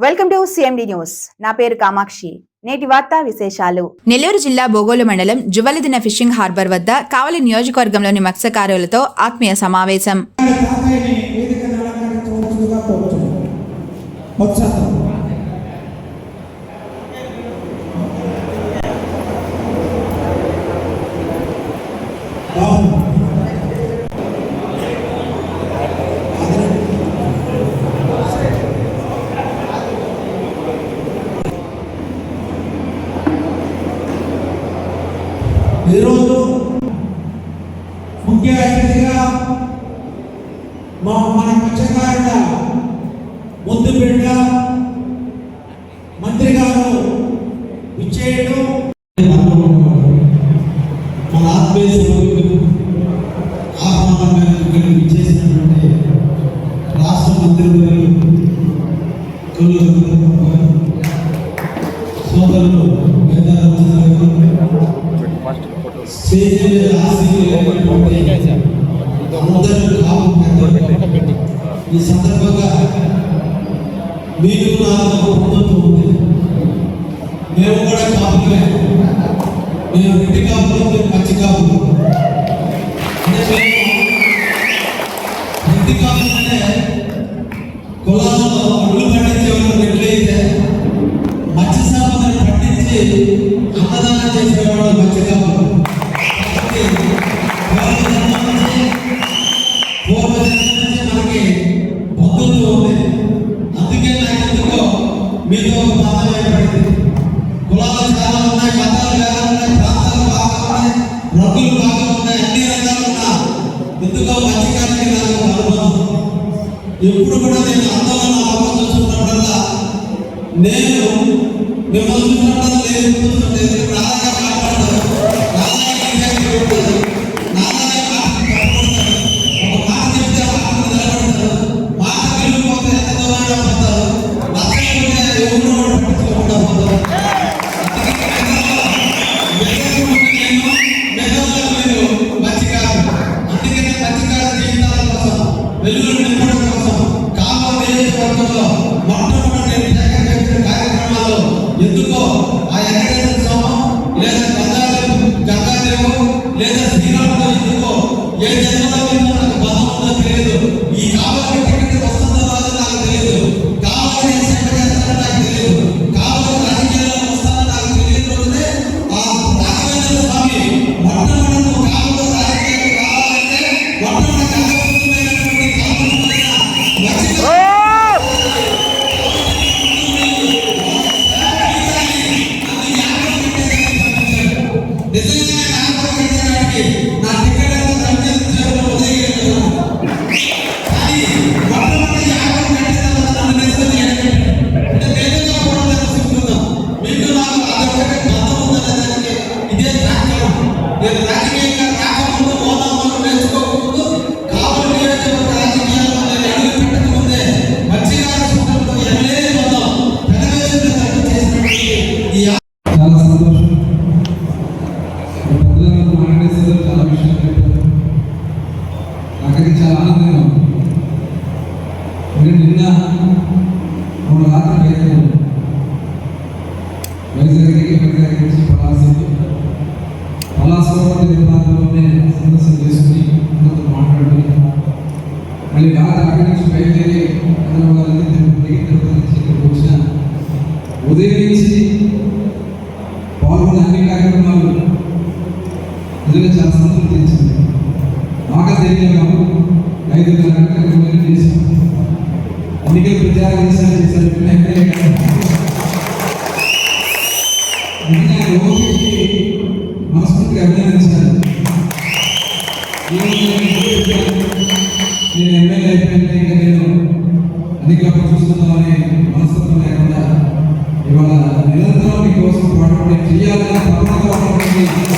Welcome to CMD news. నా పేరు కామాక్షి. నేటి వార్తా విశేషాలు. నెల్లూరు జిల్లా బోగోలు మండలం జువలిదిన ఫిషింగ్ హార్బర్ వద్ద కావలి నియోజకవర్గంలోని మత్స్యకారులతో ఆత్మీయ సమావేశం. ఈరోజు ముఖ్య అతిథిగా మా మన మత్స్యకారుల ముందు బిడ్డ మంత్రి గారు ఇచ్చేయడం మన ఆత్మీయ సభ్యులు ఆహ్వానం ఇచ్చేసినటువంటి రాష్ట్ర మంత్రులు సోదరులు స్టేజ్ మీద అందరూ ఈ సందర్భంగా మీరు నాకు పొందుతూ ఉంది మేము కూడా కాపులే మేము రెడ్డి కాపులు మేము పచ్చి కాపులు రెడ్డి కాపులు అంటే కులాలలో ఒళ్ళు పండించే వాళ్ళు ఎట్లయితే ఎప్పుడు కూడా నేను అందమైన లాభం చూసినప్పుడల్లా నేను మిమ్మల్ని చూసినప్పుడు లేదు చూస్తుంటే ఇప్పుడు మాట్లాడతాను అలాగే ఇండియాకి ఒక మాట చెప్తే ఆ మాట మాట వెళ్ళిపోతే ఎవరు కూడా పట్టించుకోకుండా పోతారు. Oh. నుంచి పలాసకి పలాసలో తిరుగు సందర్శన చేసుకుని అందరితో మాట్లాడుకుని మళ్ళీ రాత్రి అక్కడి నుంచి బయలుదేరి హైదరాబాద్ తిరుపతి తిరుపతి నుంచి ఇక్కడికి వచ్చిన ఉదయం నుంచి పాల్గొన్న అన్ని కార్యక్రమాలు నిజంగా చాలా సంతృప్తి ఇచ్చింది బాగా ఐదు కార్యక్రమాలు చేశాం అందుకే ప్రచారం నేను ఎమ్మెల్యే అయిపోయింది ఇంకా నేను అధికారులు చూస్తున్నామని మనస్తత్వం లేకుండా ఇవాళ నిరంతరం మీకోసం పాటు చేయాలని తప్పకుండా